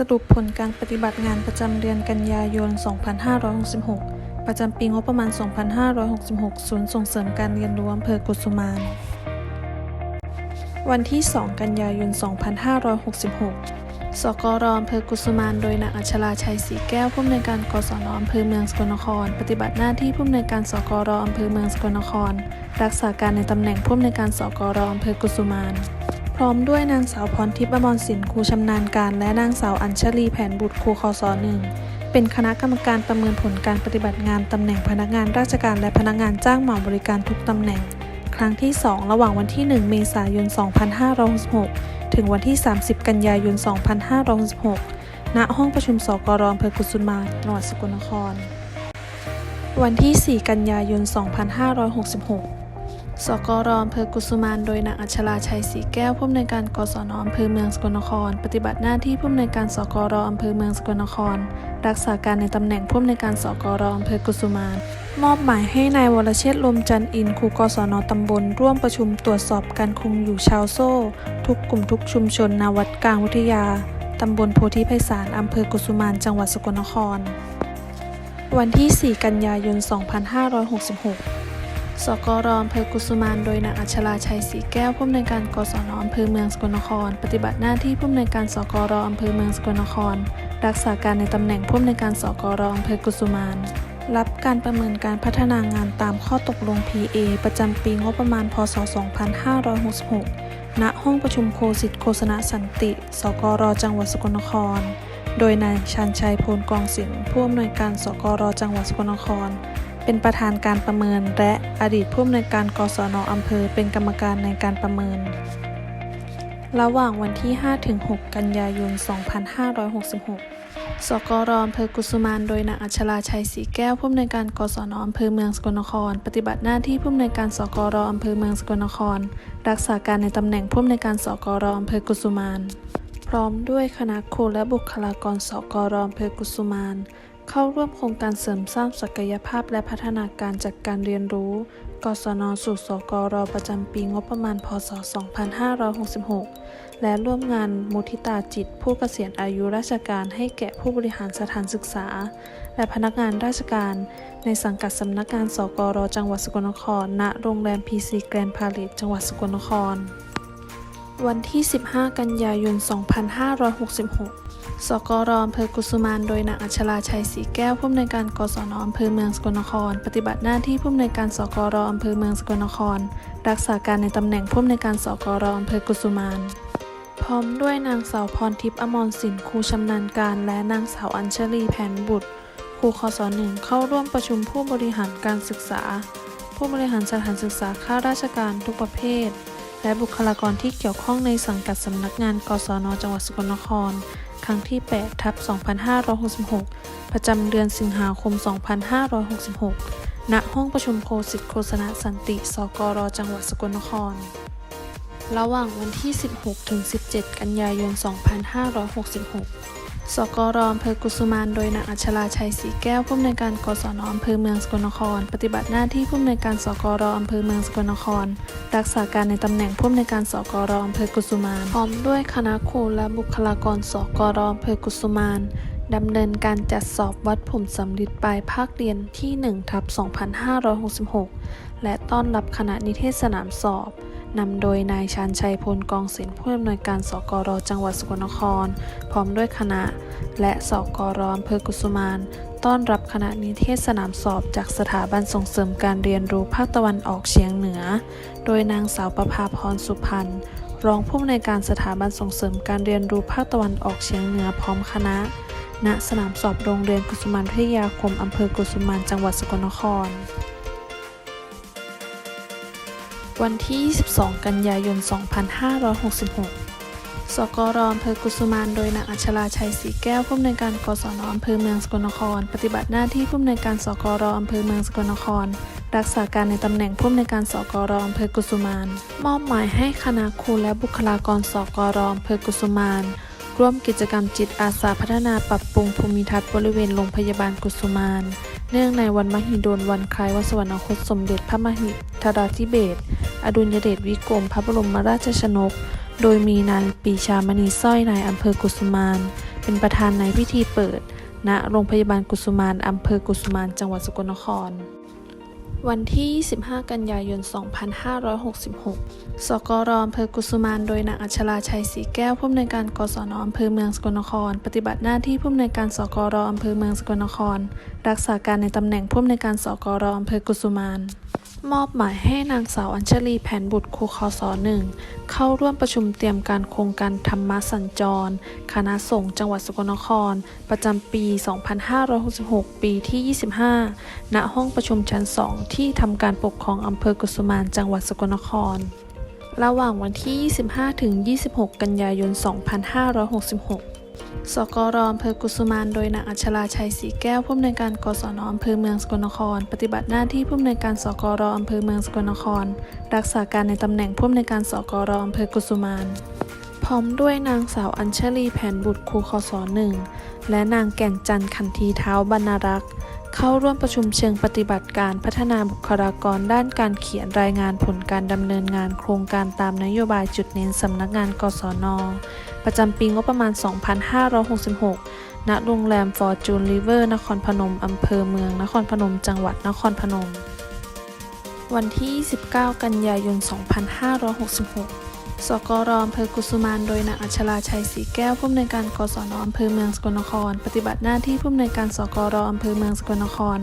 สรุปผลการปฏิบัติงานประจำเดือนกันยายน 2566 ประจำปีงบประมาณ 2566 ศูนย์ส่งเสริมการเรียนรู้อำเภอกุสุมานวันที่ 2 กันยายน 2566 สกรอำเภอกุสุมาน โดยนางอัชราชัยศรีแก้ว ผู้อำนวยการกศนอำเภอเมืองสกลนคร ปฏิบัติหน้าที่ผู้อำนวยการสกรอำเภอเมืองสกลนคร รักษาการในตำแหน่งผู้อำนวยการสกรอำเภอกุสุมาน พร้อมด้วยนางสาวพรทิพย์อมรสินครูชำนาญการ และนางสาวอัญชลีแผนบุตรครูคศหนึ่งเป็นคณะกรรมการประเมินผลการปฏิบัติงานตำแหน่งพนักงานราชการและพนักงานจ้างเหมาบริการทุกตำแหน่ง ครั้งที่ 2 ระหว่างวันที่ 1 เมษายน 2566 ถึงวันที่ 30 กันยายน 2566 ณ ห้องประชุมสกรอำเภอกุสุมาจังหวัดสกลนคร วันที่ 4 กันยายน 2566 สกรอำเภอกุสุมานโดยนางอัชราชัยศรีแก้วผู้อำนวยการกศนอำเภอเมืองสกลนคร ปฏิบัติหน้าที่ผู้อำนวยการสกรอำเภอเมืองสกลนคร รักษาการในตำแหน่งผู้อำนวยการสกรอำเภอกุสุมาน มอบหมายให้นายวรเชษฐ์ลมจันทร์อินครูกศนตำบล ร่วมประชุมตรวจสอบการคงอยู่ชาวโซ่ ทุกกลุ่มทุกชุมชนนาวัดกลางวิทยาตำบลโพธิไพศาลอำเภอกุสุมานจังหวัดสกลนคร วันที่ 4 กันยายน 2566 สกรอำเภอกุสุมานโดยนางอัชราชัยศรีแก้วผู้อำนวยการกศนอำเภอเมืองสกลนคร ปฏิบัติหน้าที่ผู้อำนวยการสกรอำเภอเมืองสกลนคร รักษาการในตำแหน่งผู้อำนวยการสกรอำเภอกุสุมาน รับการประเมินการพัฒนางานตามข้อตกลง PA ประจำปีงบประมาณ พศ 2566 ณ ห้องประชุมโคสิทธิโฆษณสันติ สกรจังหวัดสกลนคร โดยนายชันชัยโพลกองศิลป์ผู้อำนวยการสกรจังหวัดสกลนคร เป็นประธานการประเมิน และอดีตผู้อำนวยการกศนอำเภอเป็นกรรมการในการประเมิน ระหว่างวันที่ 5-6 กันยายน 2566 สกรอำเภอกุสุมานโดยนางอัชราชัยศรีแก้วผู้อำนวยการกศนอำเภอเมืองสกลนคร ปฏิบัติหน้าที่ผู้อำนวยการสกรอำเภอเมืองสกลนคร รักษาการในตำแหน่งผู้อำนวยการสกรอำเภอกุสุมานพร้อมด้วยคณะครูและบุคลากรสกรอำเภอกุสุมาน เข้าร่วมโครงการเสริมสร้างศักยภาพและพัฒนาการจัดการเรียนรู้ กศน สู่สกร ประจำปีงบประมาณ พศ 2566 และร่วมงานมุทิตาจิต ผู้เกษียณอายุราชการให้แก่ผู้บริหารสถานศึกษา และพนักงานราชการ ในสังกัดสำนักงานสกร จังหวัดสกลนคร ณ โรงแรมพีซีแกรนพาเลตจังหวัดสกลนคร วันที่ 15 กันยายน 2566 สกรอำเภอกุสุมานโดยนางอัชราชัยศรีแก้วผู้อำนวยการกศนอำเภอเมืองสกลนคร ปฏิบัติหน้าที่ผู้อำนวยการสกรอำเภอเมืองสกลนคร รักษาการในตำแหน่งผู้อำนวยการสกรอำเภอกุสุมาน พร้อมด้วยนางสาวพรทิพย์อมรสินครูชำนาญการและนางสาวอัญชลีแผนบุตรครูคศหนึ่งเข้าร่วมประชุมผู้บริหารการศึกษา ผู้บริหารสถานศึกษาข้าราชการทุกประเภท และบุคลากรที่เกี่ยวข้องในสังกัดสำนักงาน กศน จังหวัดสกลนคร ครั้งที่ 8 ทับ 2566 ประจำเดือนสิงหาคม 2566 ณ ห้องประชุมโคสิทธิ์โฆษณสันติ สกร จังหวัดสกลนคร ระหว่างวันที่ 16 ถึง 17 กันยายน 2566 สกรอำเภอกุสุมานโดยนางอัชราชัยศรีแก้วผู้อำนวยการกศนอำเภอเมืองสกลนคร ปฏิบัติหน้าที่ผู้อำนวยการสกรอำเภอเมืองสกลนคร รักษาการในตำแหน่งผู้อำนวยการสกรอำเภอกุสุมานพร้อมด้วยคณะครูและบุคลากรสกรอำเภอกุสุมานดำเนินการจัดสอบวัดผลสำลิดปลายภาคเรียนที่1ทับ2566 และต้อนรับคณะนิเทศสนามสอบ นำโดยนายชานชัยพลกองศิลป์ผู้อำนวยการสกรจังหวัดสกลนคร พร้อมด้วยคณะ และสกรอำเภอกุสุมานต้อนรับคณะนิเทศสนามสอบจากสถาบันส่งเสริมการเรียนรู้ภาคตะวันออกเฉียงเหนือ โดยนางสาวประภาพรสุพันธ์รองผู้อำนวยการสถาบันส่งเสริมการเรียนรู้ภาคตะวันออกเฉียงเหนือพร้อมคณะ ณสนามสอบโรงเรียนกุสุมานพิทยาคมอำเภอกุสุมานจังหวัดสกลนคร วันที่ 22 กันยายน 2566 สกรอำเภอกุสุมาน โดยนางอัชราชัยศรีแก้วผู้อำนวยการกศนอำเภอเมืองสกลนคร ปฏิบัติหน้าที่ผู้อำนวยการสกรอำเภอเมืองสกลนคร รักษาการในตำแหน่งผู้อำนวยการสกรอำเภอกุสุมาน มอบหมายให้คณะครูและบุคลากรสกรอำเภอกุสุมานร่วมกิจกรรมจิตอาสาพัฒนาปรับปรุงภูมิทัศน์บริเวณโรงพยาบาลกุสุมาน เนื่องในวันมหิดลวันคล้ายวันสวรรคตสมเด็จพระมหิทราธิเบศร อดุลยเดชวิกรมพระบรมราชชนก โดยมีนายปีชามณีสร้อยนายอำเภอกุสุมาน เป็นประธานในพิธีเปิด ณโรงพยาบาลกุสุมานอำเภอกุสุมาน จังหวัดสกลนคร วันที่ 25 กันยายน 2566 สกรอำเภอกุสุมาน โดยนางอัชราชัยศรีแก้วผู้อำนวยการกศนอำเภอเมืองสกลนคร ปฏิบัติหน้าที่ผู้อำนวยการสกรอำเภอเมืองสกลนคร รักษาการในตำแหน่งผู้อำนวยการสกรอำเภอกุสุมาน มอบหมายให้นางสาวอัญชลีแผนบุตรครูคศหนึ่งเข้าร่วมประชุมเตรียมการโครงการธรรมสัญจร คณะสงฆ์จังหวัดสกลนคร ประจำปี 2566 ปีที่ 25 ณ ห้องประชุมชั้น 2 ที่ทำการปกครองอำเภอกุสุมานจังหวัดสกลนคร ระหว่างวันที่ 25ถึง26 กันยายน 2566 สกรอมเภอกุสุมานโดยนางอัชราชัยศรีแก้วผู้อำนวยการกศนอำเภอเมืองสกลนคร ปฏิบัติหน้าที่ผู้อำนวยการสกรอำเภอเมืองสกลนคร รักษาการในตำแหน่งผู้อำนวยการสกรอำเภอกุสุมาน พร้อมด้วยนางสาวอัญชลีแผนบุตรครูคศหนึ่งและนางแก่นจันทร์ขันทีเท้าบรรณรักษ์ เข้าร่วมประชุมเชิงปฏิบัติการพัฒนาบุคลากรด้านการเขียนรายงานผลการดำเนินงานโครงการตามนโยบายจุดเน้นสำนักงานกศน ประจำปีงบประมาณ 2566 ณ โรงแรมฟอร์จูนริเวอร์ นครพนม อำเภอเมือง นครพนม จังหวัดนครพนม วันที่19กันยายน 2566 สกรอำเภอกุสุมานโดยนางอัชราชัยศรีแก้วผู้อำนวยการกศนอำเภอเมืองสกลนคร ปฏิบัติหน้าที่ผู้อำนวยการสกรอำเภอเมืองสกลนคร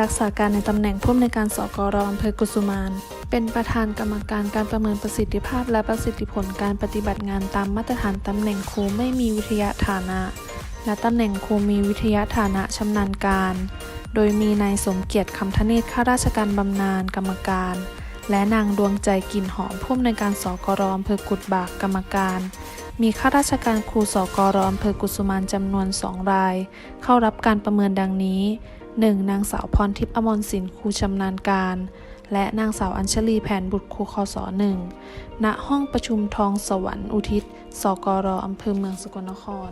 รักษาการในตำแหน่งผู้อำนวยการสกรอำเภอกุสุมาน เป็นประธานกรรมการการประเมินประสิทธิภาพและประสิทธิผลการปฏิบัติงานตามมาตรฐานตำแหน่งครูไม่มีวิทยาฐานะ และตำแหน่งครูมีวิทยาฐานะชำนาญการ โดยมีนายสมเกียรติคำทเนศข้าราชการบำนาญกรรมการ และนางดวงใจกลิ่นหอมผู้อำนวยการสกรอำเภอกุดบากกรรมการ มีข้าราชการครูสกรอำเภอกุสุมานจำนวน2ราย เข้ารับการประเมินดังนี้ 1. นางสาวพรทิพย์อมรสินครูชำนาญการ และนางสาวอัญชลีแผนบุตรครูคศหนึ่งณห้องประชุมทองสวรรค์อุทิศ สกรอำเภอเมืองสกลนคร